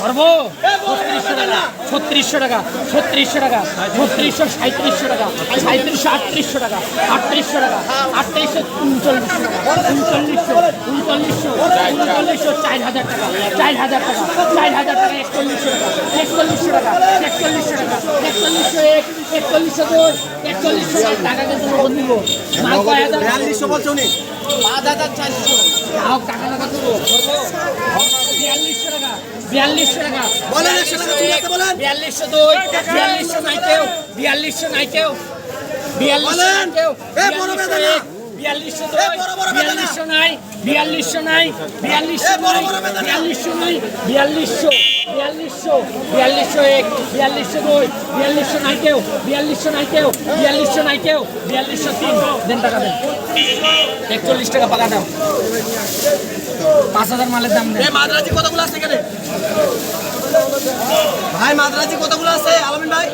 ধরবো? ছত্রিশশো টাকা। ছত্রিশশো টাকা ছত্রিশশো সাঁত্রিশশো টাকা সাঁত্রিশশো আটত্রিশশো টাকা আটত্রিশশো টাকা আটত্রিশশো উনচল্লিশশো উনচল্লিশশো উনচল্লিশশো উনচল্লিশশো চার হাজার টাকা চার হাজার টাকা চার হাজার টাকা একচল্লিশশো টাকা একচল্লিশশো টাকা একচল্লিশশো টাকা একচল্লিশশো এক একচল্লিশশো দুই একচল্লিশশো টাকা কিন্তু দিব। মাল কয় হাজার? বিয়াল্লিশশো বলছে পাঁচ হাজার চারশো। টাকা টাকা দেবো। বিয়াল্লিশশো টাকা বিয়াল্লিশশো টাকা বলেন একশো টাকা বলেন বিয়াল্লিশশো দুই বিয়াল্লিশশো নাই কেউ বিয়াল্লিশশো নাই কেউ নাই বলেন। কেউ এ বড় বিয়াল্লিশশো বেদনা। নাই বিয়াল্লিশশো নাই বিয়াল্লিশশো নাই বড় বিয়াল্লিশশো নাই বিয়াল্লিশশো বিয়াল্লিশশো বিয়াল্লিশশো এক, বিয়াল্লিশশো দুই নাই কেউ বিয়াল্লিশশো নাই কেউ বিয়াল্লিশশো নাই কেউ বিয়াল্লিশশো তিন। দেন টাকা দেন। একচল্লিশ টাকা পাকা পাঁচ হাজার মালের দাম দেন। মাদ্রাজি কতগুলো আছে এখানে? ভাই, মাদ্রাজি কতগুলো আছে? আলমিন ভাই?